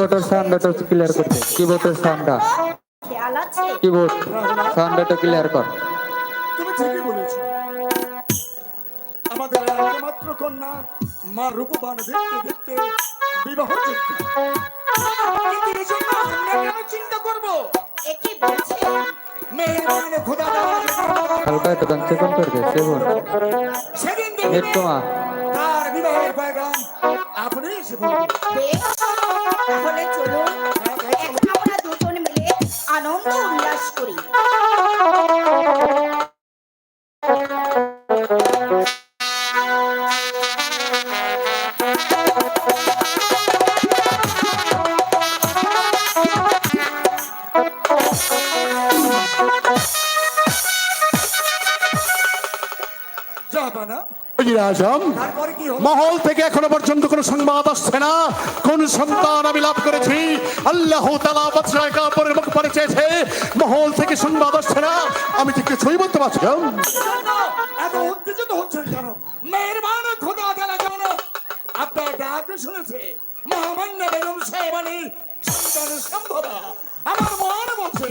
কিবোর্ডের সাউন্ডটা ক্লিয়ার করতে। কিবোর্ডের সাউন্ডটা খেয়াল আছে কিবোর্ড সাউন্ডটা ক্লিয়ার কর। তুমি ঠিকই বলেছ। আমাদের একমাত্র কন্যা মা রূপবান দেখতে দেখতে বিবাহ যোগ্য। কিন্তু এই জন্য আমরা কেন চিন্তা করব? একে বলছে? মেহরবান খোদা হালকা একটু সেভেন করবে সেভেন সেদিন দেখবে তোমা তার বিবাহের পয়গাম এসে এখন আমরা দুজন মিলে আনন্দ উল্লাস করি। আজম তারপরে কি মহল থেকে এখনও পর্যন্ত কোনো সংবাদ আসছে না। কোন সন্তান আমি লাভ করেছি। আল্লাহ তালা বাদশাহ কাপড়ের মুখ পরে চেয়েছে। মহল থেকে সংবাদ আসছে না। আমি ঠিক কিছুই বলতে পারছি না। জন্য এত উত্তেজিত হচ্ছেন কেন? মেহরবান খোদা তালা যেন আপনার ডাক শুনেছে মহামান্য বেগম সাহেবানি সন্তান সম্ভবা আমার মন বলছে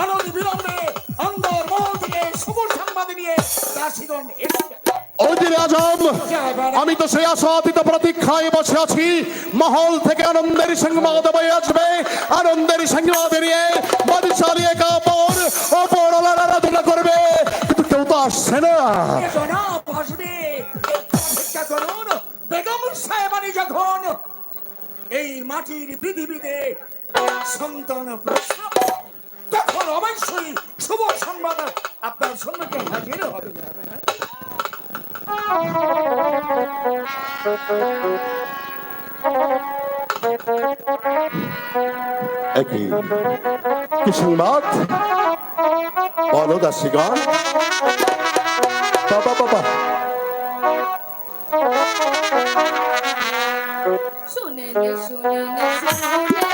অনতি বিলম্বে অন্দর মহল থেকে শুভ সংবাদ নিয়ে দাসীগণ এসে। অজির আজম, আমি তো সেই আশাতীত প্রতীক্ষায় বসে আছি। মহল থেকে আনন্দের সংবাদ বয়ে আসবে। আনন্দের সংবাদ নিয়ে বাদিশালিয়ে কাপড় ওপর আরাধনা করবে। কিন্তু কেউ তো আসছে না। বেগম সাহেবানি যখন এই মাটির পৃথিবীতে সন্তান তখন অবশ্যই শুভ সংবাদ আপনার সম্মুখে হাজির হবে। একই কি সংবাদ বলো দাসীগণ বাবা বাবা শুনে শুনে শুনে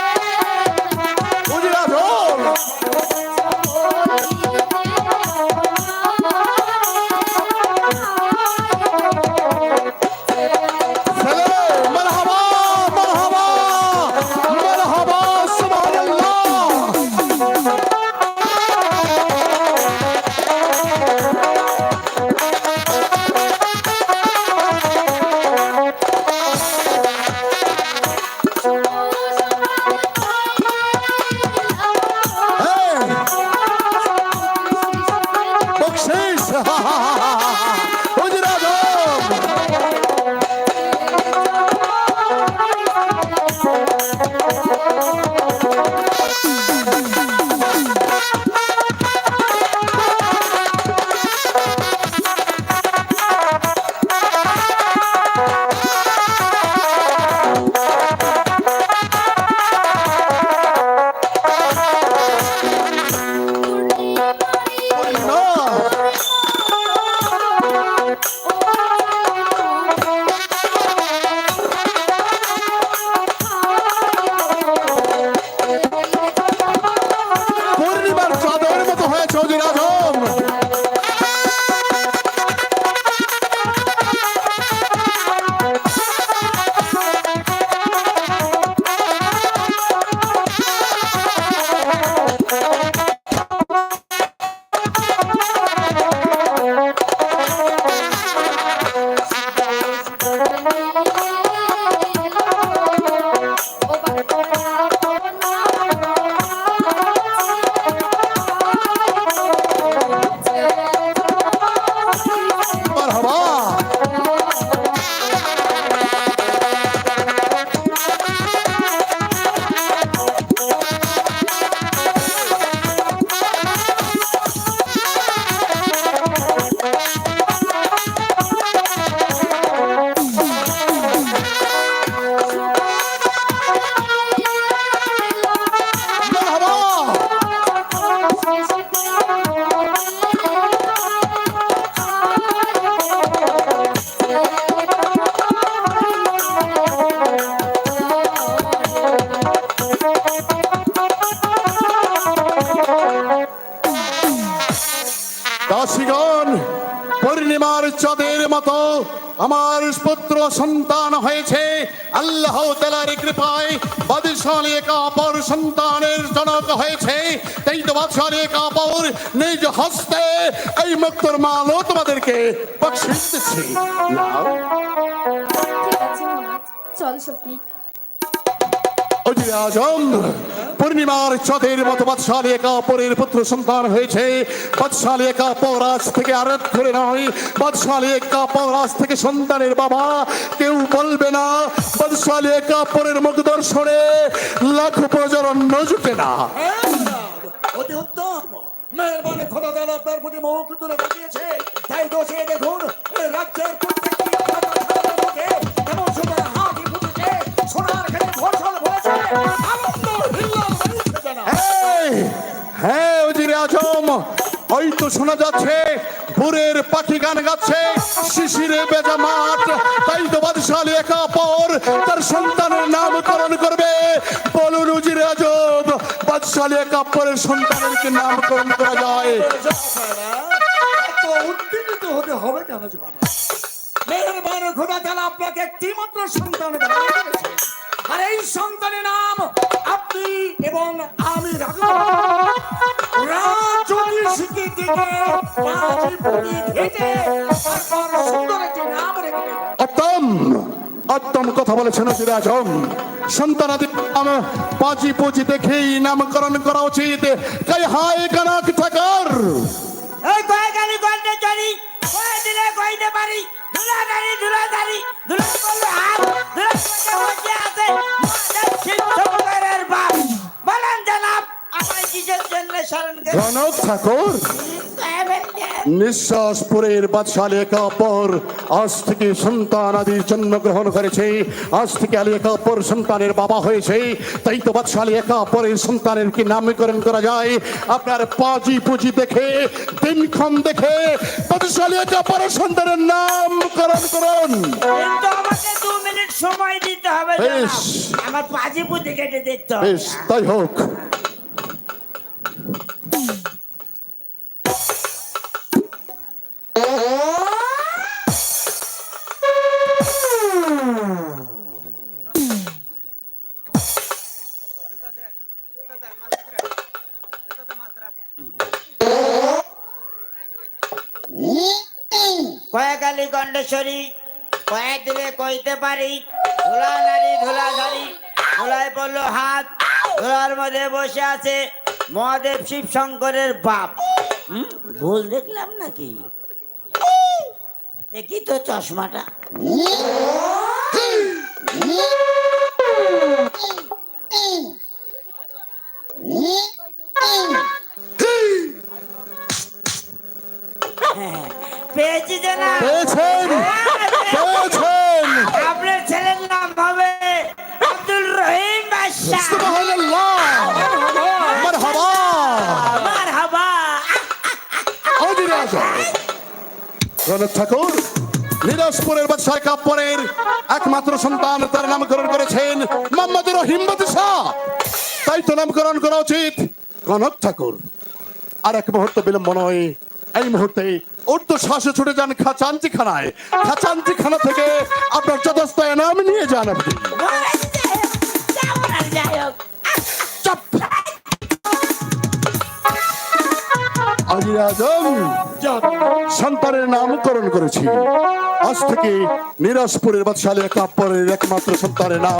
মতো আমার পুত্র সন্তান হয়েছে। আল্লাহ তালার কৃপায় বাদশালী কাপর সন্তানের জনক হয়েছে। তাই তো বাদশালী কাপর নিজ হস্তে এই মুক্তর মালও তোমাদেরকে আছে চল সখী। অজির আজম পূর্ণিমার চাঁদের মতো বাদশালী কাপড়ের পুত্র সন্তান হয়েছে। বাদশালী কাপড় আজ থেকে আর ধরে নয়। বাদশালী কাপড় আজ থেকে সন্তানের বাবা। কেউ বলবে না বাদশালী কাপড়ের মুখ দর্শনে লাখ প্রজনন জুটে না। হ্যাঁ, মেহরবানি খোদা তাআলা আপনার প্রতি মুখ তুলে দেখিয়েছে ওই তো শোনা যাচ্ছে ভোরের পাখি গান গাচ্ছে শিশিরে বেজা মাঠ তাই তো বাদশালী একা পর তার সন্তানের নামকরণ করবে। বলুন উজির আজম বাদশালী একা পরের সন্তানের কি নামকরণ করা যায়। জাফানা, হতে হবে কেন জাফানা? মেহেরবান খোদা তাআলা আপনাকে একটি মাত্র সন্তান আর এই সন্তানের নাম আপনি এবং আমি রাখব উত্তম উত্তম কথা বলেছেন উজির আজম সন্তানাদি নাম পাঁচি পুঁজি দেখেই নামকরণ করা উচিত। তাই হায় কানাক থাকার এই কয় গালি গন্ডে চড়ি, কয় দিলে কইতে পারি? ধুলা দাঁড়ি ধুলা হাত ধুলা ঠাকুর। নিঃশ্বাসপুরের বাদশালী কাপর আজ থেকে সন্তান আদি জন্মগ্রহণ করেছে। আজ থেকে আলী কাপর সন্তানের বাবা হয়েছে। তাই তো বাদশালী কাপরের সন্তানের কি নামকরণ করা যায়? আপনার পাজি পুঁজি দেখে দিনক্ষণ দেখে বাদশালী কাপরের সন্তানের নামকরণ করুন। সময় দিতে হবে আমার পাজি পুঁতি কেটে দেখতে হবে। তাই হোক। কালী গন্ডেশ্বরী কয়া দিলে কইতে পারি ধুলা নারী ধুলা ধারি ধুলায় পড়ল হাত ধুলার মধ্যে বসে আছে মহাদেব শিব শঙ্করের বাপ ভুল দেখলাম নাকি? দেখি তো চশমাটা। হ্যাঁ, পেয়েছি জানা পেয়েছেন। পেয়েছেন। আপনার ছেলের নাম হবে আব্দুল রহিম বাদশাহ। সুবহানাল্লাহ মারহাবা। মারহাবা। রণত ঠাকুর নিরাজপুরের বাদশাহ কাপ্পরের একমাত্র সন্তান তার নামকরণ করেছেন মোহাম্মদ রহিম বাদশাহ। তাই তো নামকরণ করা উচিত। কনক ঠাকুর আর এক মুহূর্ত বিলম্ব নয়। এই মুহূর্তে উর্দু শ্বাসে ছুটে যান খাচান্তি খানায় খাচান্তি খানা থেকে আপনার যথেষ্ট নাম নিয়ে যান আপনি। সন্তানের নামকরণ করেছি। আজ থেকে নিরাজপুরের বাদশালী কাপ্পরের একমাত্র সন্তানের নাম।